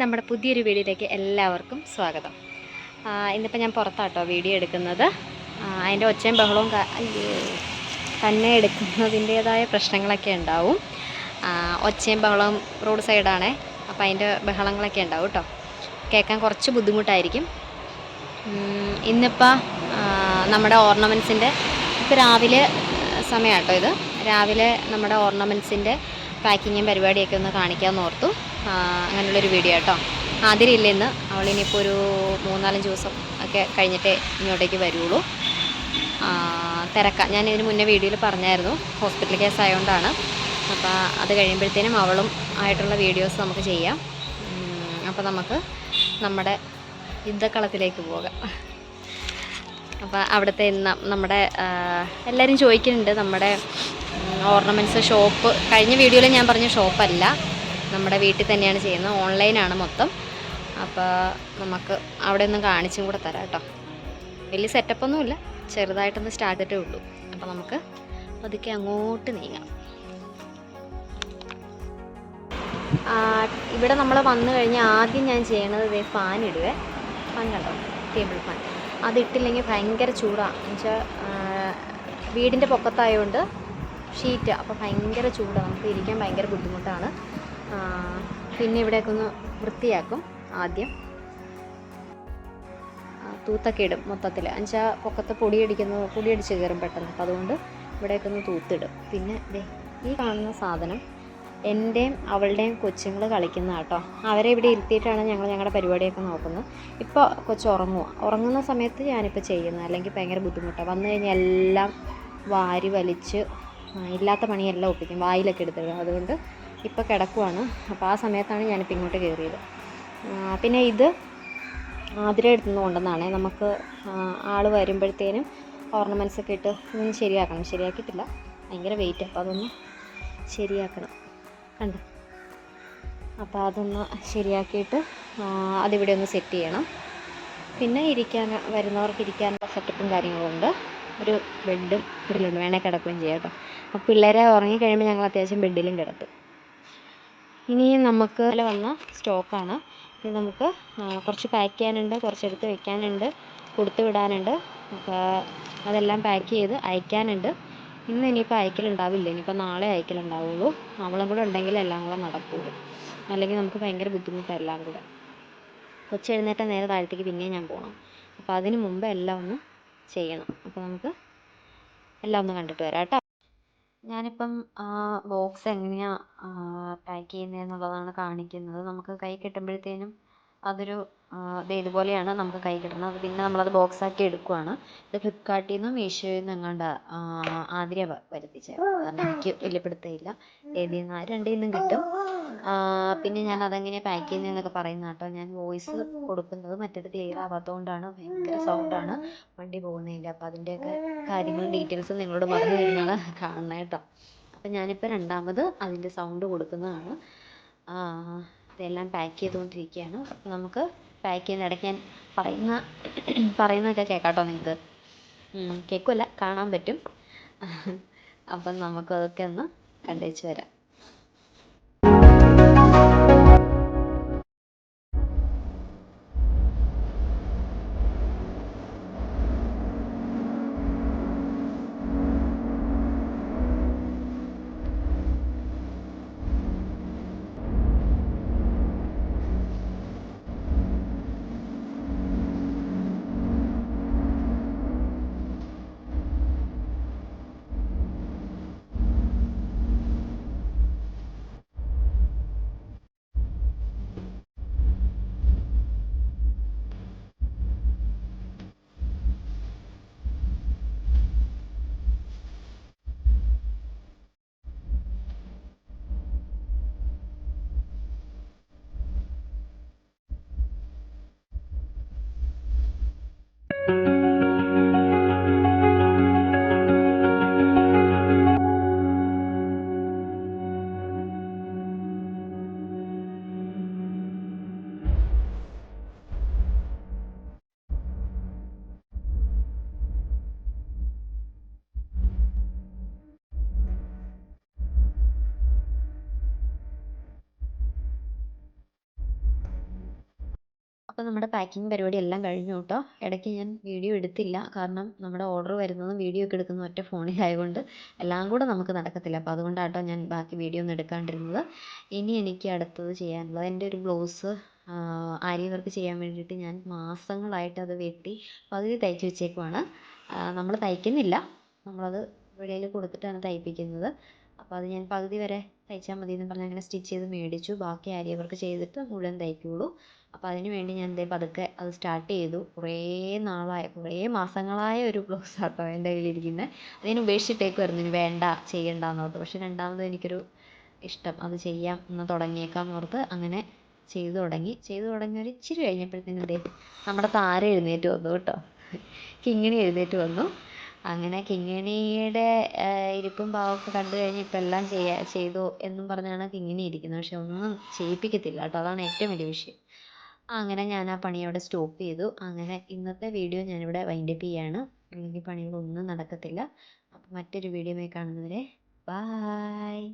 നമ്മുടെ പുതിയൊരു വീഡിയോയിലേക്ക് എല്ലാവർക്കും സ്വാഗതം. ഇന്നിപ്പോൾ ഞാൻ പുറത്താട്ടോ വീഡിയോ എടുക്കുന്നത്. അതിന്റെ ഒച്ചയും ബഹളവും തന്നെ എടുക്കുന്നതിന്റേതായ പ്രശ്നങ്ങളൊക്കെ ഉണ്ടാവും. ഒച്ചയും ബഹളവും റോഡ് സൈഡാണേ. അപ്പോൾ അതിന്റെ ബഹളങ്ങളൊക്കെ ഉണ്ടാവും കേട്ടോ. കേൾക്കാൻ കുറച്ച് ബുദ്ധിമുട്ടായിരിക്കും. ഇന്നിപ്പോൾ നമ്മുടെ ഓർണമെന്റ്സിന്റെ ഇപ്പോൾ രാവിലെ സമയം ഇത്. രാവിലെ നമ്മുടെ ഓർണമെന്റ്സിന്റെ പാക്കിങ്ങും പരിപാടിയൊക്കെ ഒന്ന് കാണിക്കാമെന്ന് ഓർത്തു. അങ്ങനെയുള്ളൊരു വീഡിയോ കേട്ടോ ആതിരി ഇല്ലെന്ന് അവൾ ഇനിയിപ്പോൾ ഒരു മൂന്നാലഞ്ച് ദിവസം ഒക്കെ കഴിഞ്ഞിട്ടേ ഇങ്ങോട്ടേക്ക് വരുള്ളൂ. തിരക്കാം. ഞാൻ ഇതിന് മുന്നേ വീഡിയോയിൽ പറഞ്ഞായിരുന്നു. ഹോസ്പിറ്റൽ കേസ് ആയതുകൊണ്ടാണ് അപ്പോൾ അത് കഴിയുമ്പോഴത്തേനും അവളും ആയിട്ടുള്ള വീഡിയോസ് നമുക്ക് ചെയ്യാം. അപ്പോൾ നമുക്ക് നമ്മുടെ യുദ്ധക്കളത്തിലേക്ക് പോകാം. അപ്പോൾ അവിടുത്തെ നമ്മുടെ എല്ലാവരും ചോദിക്കുന്നുണ്ട് നമ്മുടെ ഓർണമെന്റ്സ് ഷോപ്പ് കഴിഞ്ഞ വീഡിയോയിൽ ഞാൻ പറഞ്ഞ ഷോപ്പല്ല നമ്മുടെ വീട്ടിൽ തന്നെയാണ് ചെയ്യുന്നത്. ഓൺലൈനാണ് മൊത്തം. അപ്പോൾ നമുക്ക് അവിടെ ഒന്ന് കാണിച്ചും കൂടെ തരാം കേട്ടോ. വലിയ സെറ്റപ്പൊന്നുമില്ല ചെറുതായിട്ടൊന്ന് സ്റ്റാർട്ട് ചെയ്തിട്ടേ ഉള്ളൂ. അപ്പോൾ നമുക്ക് പതുക്കെ അങ്ങോട്ട് നീങ്ങാം. ഇവിടെ നമ്മൾ വന്നു കഴിഞ്ഞാൽ ആദ്യം ഞാൻ ചെയ്യണത് ഇതേ ഫാൻ ഇടുവേ. ഫാൻ കണ്ടോ? ടേബിൾ ഫാൻ അതിട്ടില്ലെങ്കിൽ ഭയങ്കര ചൂടാണ് എന്നുവെച്ചാൽ വീടിന്റെ പൊക്കത്തായതുകൊണ്ട് ഷീറ്റ് അപ്പോൾ ഭയങ്കര ചൂടാണ് നമുക്ക് ഇരിക്കാൻ ഭയങ്കര ബുദ്ധിമുട്ടാണ്. പിന്നെ ഇവിടെയൊക്കെ ഒന്ന് വൃത്തിയാക്കും ആദ്യം. തൂത്തൊക്കെ ഇടും മൊത്തത്തിൽ എന്നുവെച്ചാൽ പൊക്കത്ത് പൊടിയടിക്കുന്ന പൊടിയടിച്ച് കയറും പെട്ടെന്ന്. അപ്പോൾ അതുകൊണ്ട് ഇവിടെയൊക്കെ ഒന്ന് തൂത്തിടും. പിന്നെ ഈ കാണുന്ന സാധനം എന്റെയും അവളുടെയും കൊച്ചുങ്ങൾ കളിക്കുന്ന കേട്ടോ. അവരെ ഇവിടെ ഇരുത്തിയിട്ടാണ് ഞങ്ങൾ ഞങ്ങളുടെ പരിപാടിയൊക്കെ നോക്കുന്നത്. ഇപ്പോൾ കൊച്ചു ഉറങ്ങുക ഉറങ്ങുന്ന സമയത്ത് ഞാനിപ്പോൾ ചെയ്യുന്നത്. അല്ലെങ്കിൽ ഭയങ്കര ബുദ്ധിമുട്ടാണ് വന്നു കഴിഞ്ഞാൽ എല്ലാം വാരി വലിച്ച് ഇല്ലാത്ത പണിയെല്ലാം ഒപ്പിക്കും. വായിലൊക്കെ എടുത്തിടും. അതുകൊണ്ട് ഇപ്പോൾ കിടക്കുവാണ്. അപ്പോൾ ആ സമയത്താണ് ഞാനിപ്പോൾ ഇങ്ങോട്ട് കയറിയത്. പിന്നെ ഇത് ആതിര എടുത്തുനിന്ന് കൊണ്ടുവന്നാണേ. നമുക്ക് ആൾ വരുമ്പോഴത്തേനും ഓർണമെന്റ്സ് ഒക്കെ ഇട്ട് ഒന്ന് ശരിയാക്കണം. ശരിയാക്കിയിട്ടില്ല. ഭയങ്കര വെയിറ്റ് അപ്പോൾ അതൊന്ന് ശരിയാക്കണം. കണ്ടോ? അപ്പോൾ അതൊന്ന് ശരിയാക്കിയിട്ട് അതിവിടെ ഒന്ന് സെറ്റ് ചെയ്യണം. പിന്നെ ഇരിക്കാൻ വരുന്നവർക്ക് ഇരിക്കാനുള്ള സെറ്റപ്പും കാര്യങ്ങളും ഉണ്ട്. ഒരു ബെഡും ഇതിലുണ്ട്. വേണേൽ കിടക്കുകയും ചെയ്യാം കേട്ടോ. അപ്പോൾ പിള്ളേരെ ഉറങ്ങിക്കഴിയുമ്പോൾ ഞങ്ങൾ അത്യാവശ്യം ബെഡിലും കിടത്തും ഇനി നമുക്ക് ഇന്നലെ വന്ന സ്റ്റോക്കാണ്. ഇനി നമുക്ക് കുറച്ച് പാക്ക് ചെയ്യാനുണ്ട് കുറച്ച് എടുത്ത് വെക്കാനുണ്ട് കൊടുത്തു വിടാനുണ്ട്. അതെല്ലാം പാക്ക് ചെയ്ത് അയക്കാനുണ്ട്. ഇന്ന് ഇനിയിപ്പോൾ അയക്കലുണ്ടാവില്ല. ഇനിയിപ്പോൾ നാളെ അയക്കലുണ്ടാവുള്ളൂ. അവളും കൂടെ ഉണ്ടെങ്കിൽ എല്ലാം കൂടെ നടക്കുള്ളൂ. അല്ലെങ്കിൽ നമുക്ക് ഭയങ്കര ബുദ്ധിമുട്ടാണ് എല്ലാം കൂടെ. കൊച്ചു എഴുന്നേറ്റ നേരെ താഴത്തേക്ക് പിന്നെയും ഞാൻ പോകണം അപ്പോൾ അതിന് മുമ്പ് എല്ലാം ഒന്ന് ചെയ്യണം. അപ്പോൾ നമുക്ക് എല്ലാം ഒന്ന് കണ്ടിട്ട് വരാം. കേട്ടോ? ഞാനിപ്പം ബോക്സ് എങ്ങനെയാണ് പാക്ക് ചെയ്യുന്നതെന്നുള്ളതാണ് കാണിക്കുന്നത്. നമുക്ക് കയ്യിൽ കിട്ടുമ്പോഴത്തേനും അതൊരു ദേ ഇതുപോലെയാണ് നമുക്ക് കൈ കിട്ടുന്നത്. പിന്നെ നമ്മളത് ബോക്സ് ആക്കി എടുക്കുവാണ്. ഇത് ഫ്ലിപ്കാർട്ടിൽ നിന്നും മീഷോയിൽ നിന്നും എങ്ങാണ്ട് ആതിര വരുത്തിച്ച. എനിക്ക് വലിയ പിടുത്തമില്ല ഏതിൽ നിന്ന് രണ്ടിൽ നിന്നും കിട്ടും. പിന്നെ ഞാൻ അതെങ്ങനെ പാക്ക് ചെയ്യുന്നതെന്നൊക്കെ പറയുന്ന കേട്ടോ. ഞാൻ വോയിസ് കൊടുക്കുന്നത് മറ്റേത് ക്ലിയർ ആവാത്തതുകൊണ്ടാണ് ഭയങ്കര സൗണ്ടാണ് വണ്ടി പോകുന്നതില്ല അപ്പോൾ അതിന്റെയൊക്കെ കാര്യങ്ങളും ഡീറ്റെയിൽസും നിങ്ങളോട് പറഞ്ഞു തരുന്നതാണ് കാണണം കേട്ടോ. അപ്പം ഞാനിപ്പോൾ രണ്ടാമത് അതിന്റെ സൗണ്ട് കൊടുക്കുന്നതാണ്. ഇതെല്ലാം പാക്ക് ചെയ്തുകൊണ്ടിരിക്കുകയാണ്. അപ്പോൾ നമുക്ക് പാക്ക് ചെയ്യുന്ന ഇടയ്ക്ക് ഞാൻ പറയുന്ന പറയുന്നതൊക്കെ കേൾക്കാം കേട്ടോ നിങ്ങൾക്ക് കേൾക്കില്ല കാണാൻ പറ്റും. അപ്പം നമുക്കതൊക്കെ ഒന്ന് കണ്ടേച്ച് വരാം. അപ്പോൾ നമ്മുടെ പാക്കിംഗ് പരിപാടി എല്ലാം കഴിഞ്ഞു കേട്ടോ ഇടയ്ക്ക് ഞാൻ വീഡിയോ എടുത്തില്ല. കാരണം നമ്മുടെ ഓർഡർ വരുന്നതും വീഡിയോ ഒക്കെ എടുക്കുന്നതും ഒറ്റ ഫോണിലായതുകൊണ്ട് എല്ലാം കൂടെ നമുക്ക് നടക്കത്തില്ല. അപ്പോൾ അതുകൊണ്ടാട്ടോ ഞാൻ ബാക്കി വീഡിയോ ഒന്നും എടുക്കാണ്ടിരുന്നത്. ഇനി എനിക്ക് അടുത്തത് ചെയ്യാനുള്ളത് എന്റെ ഒരു ബ്ലൗസ് ആരി വർക്ക് ചെയ്യാൻ വേണ്ടിയിട്ട് ഞാൻ മാസങ്ങളായിട്ട് അത് വെട്ടി പകുതി തയ്ച്ച് വെച്ചേക്കുവാണ്. നമ്മൾ തയ്ക്കുന്നില്ല. നമ്മളത് വെളിയിൽ കൊടുത്തിട്ടാണ് തയ്പ്പിക്കുന്നത്. അപ്പോൾ അത് ഞാൻ പകുതി വരെ തയ്ച്ചാൽ മതി എന്ന് പറഞ്ഞ് അങ്ങനെ സ്റ്റിച്ച് ചെയ്ത് മേടിച്ചു. ബാക്കി ആരി വർക്ക് ചെയ്തിട്ട് മുഴുവൻ തയ്ക്കുള്ളൂ. അപ്പോൾ അതിന് വേണ്ടി ഞാൻ ദേ പതുക്കെ അത് സ്റ്റാർട്ട് ചെയ്തു. കുറേ നാളായി കുറേ മാസങ്ങളായ ഒരു ബ്ലൗസാട്ടോ എന്റെ കയ്യിലിരിക്കുന്നത് അതിന് ഉപേക്ഷിച്ചിട്ടേക്കുമായിരുന്നു ഇനി വേണ്ട ചെയ്യണ്ടെന്ന് ഓർത്ത്. പക്ഷെ രണ്ടാമത് എനിക്കൊരു ഇഷ്ടം അത് ചെയ്യാം എന്ന് തുടങ്ങിയേക്കാം ഓർത്ത് അങ്ങനെ ചെയ്തു തുടങ്ങി. ചെയ്തു തുടങ്ങി ഒരു ഇച്ചിരി കഴിഞ്ഞപ്പോഴത്തേനും ദേ നമ്മുടെ താര എഴുന്നേറ്റ് വന്നു കേട്ടോ. കിങ്ങിണി എഴുന്നേറ്റ് വന്നു. അങ്ങനെ കിങ്ങിണിയുടെ ഇരിപ്പും പാവമൊക്കെ കണ്ടു കഴിഞ്ഞ് ഇപ്പം എല്ലാം ചെയ്യാ ചെയ്തു എന്നും പറഞ്ഞാണ് കിങ്ങിണി ഇരിക്കുന്നത് പക്ഷെ ഒന്നും ചെയ്യിപ്പിക്കത്തില്ല കേട്ടോ. അതാണ് ഏറ്റവും വലിയ വിഷയം. അങ്ങനെ ഞാൻ ആ പണി അവിടെ സ്റ്റോപ്പ് ചെയ്തു. അങ്ങനെ ഇന്നത്തെ വീഡിയോ ഞാനിവിടെ വൈൻഡപ്പ് ചെയ്യാണ്. അല്ലെങ്കിൽ പണികളൊന്നും നടക്കത്തില്ല. അപ്പം മറ്റൊരു വീഡിയോയുമായി കാണുന്നവരെ ബായ്